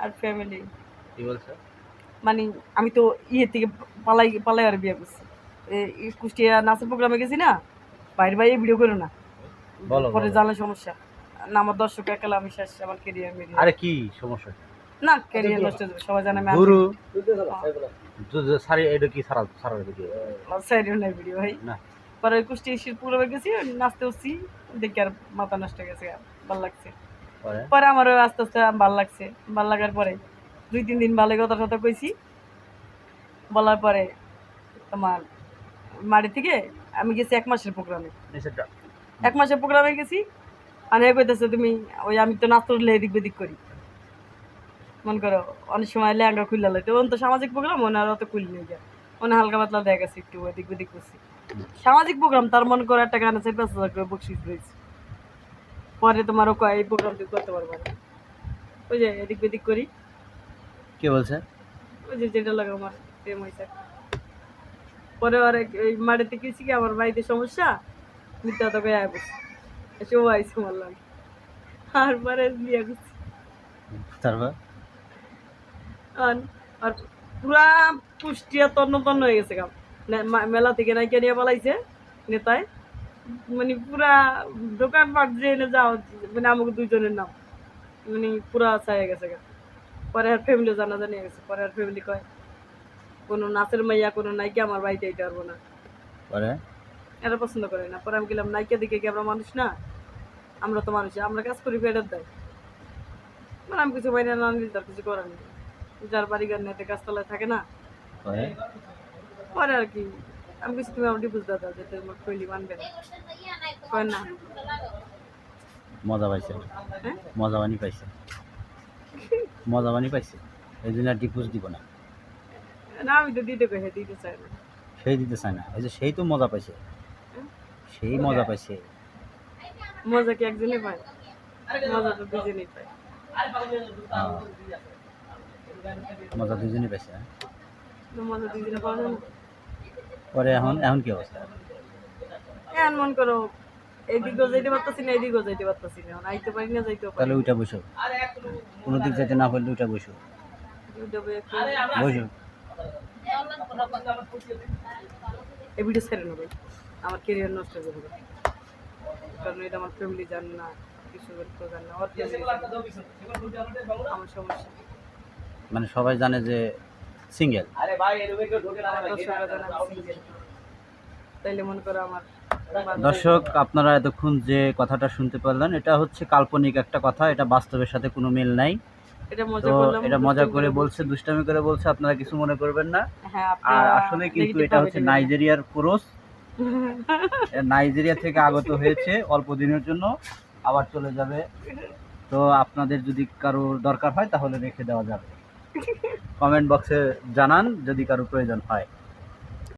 আর family কি বলছে? মানে আমি তো ইয়ে থেকে পালাই পালাই আর বিয়ে করছি। এই- কুষ্টিয়া নাচের প্রোগ্রামে গেছি না বাইরে বাইরে ভিডিও করো না। বলো, পরে। জানলে সমস্যা। না আমার দর্শক একালা আমি শেষ আমার কেরিয়ার মেরিয়ে আরে কি সমস্যা? না ক্যারিয়ার নষ্ট হয়ে সবাই জানে আমি গুরু সারি এটা কি সারা সারা ভিডিও সাইডেও নাই ভিডিও ভাই। না। পরে কুষ্টি শির প্রোগ্রামে গেছি নাচতে উঠছি দেখি আর মাথা নষ্ট হয়ে গেছে ভালো লাগছে। পরে? আমারও আস্তে আস্তে ভালো লাগছে। ভালো লাগার পরে দুই তিন দিন ভালো কথা কথা কইছি। বলার পরে তোমার মাড়ি থেকে আমি গেছি এক মাসের প্রোগ্রামে। এক মাসের প্রোগ্রামে গেছি। এ কইতেছে তুমি ওই আমি তো নাচ করলে এদিক বেদিক করি। মন করো অনেক সময় লেহেঙ্গা খুললে ওন তো সামাজিক প্রোগ্রাম মনে আর অত খুলি নিয়ে যায় মনে হালকা পাতলা দেখা গেছে একটু এদিক বেদিক করছি। সামাজিক প্রোগ্রাম তার মন করে একটা গান আছে পাঁচ হাজার করে বকশিস রয়েছে। পরে তোমারও কয় এই প্রোগ্রাম করতে পারব না। ওই যে এদিক বেদিক করি। কে বলছে? ওই যে যেটা লাগে আমার প্রেম হয়েছে পরে আর ওই মাটিতে গেছি কি আমার বাড়িতে সমস্যা? মিথ্যা তো গায়ে বসে এসে ও আইসে মারলাম আর পরে বিয়ে করছি। তারপর? আর আর পুরা পুষ্টিয়া তন্ন তন্ন হয়ে গেছে কাম মেলা থেকে নাইকে নিয়ে পালাইছে নেতায়। মানে পুরা দোকানপাট যে এনে যাও মানে আমাকে দুজনের নাম। মানে পুরা ছায়া গেছে পরে আর ফ্যামিলি জানা জানি গেছে। পরে আর ফ্যামিলি কয় কোনো নাচের মাইয়া কোনো নাইকে আমার বাড়িতে এটা পারব না। পরে? এরা পছন্দ করে না। পরে আমি গেলাম নাইকে দিকে কি আমরা মানুষ না? আমরা তো মানুষ আমরা কাজ করি পেটের দেয়। মানে আমি কিছু বাইরে না নিলে তার কিছু করার নেই। যার বাড়ি গান নেতে গাছতলায় থাকে না। পরে আর কি। আমি কিছু তুমি আমার ডিপুজ দাদা যে তোমার শৈলী মানবে না কয় না। মজা পাইছে। হ্যাঁ? মজা বানি পাইছে। মজা বানি পাইছে। এই জন্য আর ডিপুজ দিব না। না আমি তো দিতে কই দিতে চাই না। সেই দিতে চায় না। এই যে সেই তো মজা পাইছে। সেই মজা। পাইছে। মজা কি একজনই পায়? মজা তো দুজনেই পায়। মজা দুজনই পাইছে হ্যাঁ? মজা দুজনে পাওয়া যায় না। পরে এখন এখন কি অবস্থা? এখন মন করো এইদিকেও যাইতে পারতাছি না এইদিকেও যাইতে পারতাছি না আইতে পারি না যাইতেও পারি তাহলে ওইটা বসো। কোনো দিক যেতে না পারলে ওইটা বসো। বসো এই ভিডিও ছেড়ে নেবে। আমার কেরিয়ার নষ্ট হয়ে যাবে। কারণ এটা আমার ফ্যামিলি জান না কিছু কেউ জান না আমার সমস্যা। মানে সবাই জানে যে সিঙ্গেল। মনে দর্শক আপনারা এতক্ষণ যে কথাটা শুনতে পারলেন এটা হচ্ছে কাল্পনিক একটা কথা এটা বাস্তবের সাথে কোনো মিল নাই। এটা মজা তো এটা মজা করে বলছে দুষ্টামি করে বলছে আপনারা কিছু মনে করবেন না। হ্যাঁ আর আসলে কিন্তু এটা হচ্ছে নাইজেরিয়ার পুরুষ। নাইজেরিয়া থেকে আগত হয়েছে অল্প দিনের জন্য আবার চলে যাবে। তো আপনাদের যদি কারোর দরকার হয় তাহলে রেখে দেওয়া যাবে। কমেন্ট বক্সে জানান যদি কারও প্রয়োজন হয়।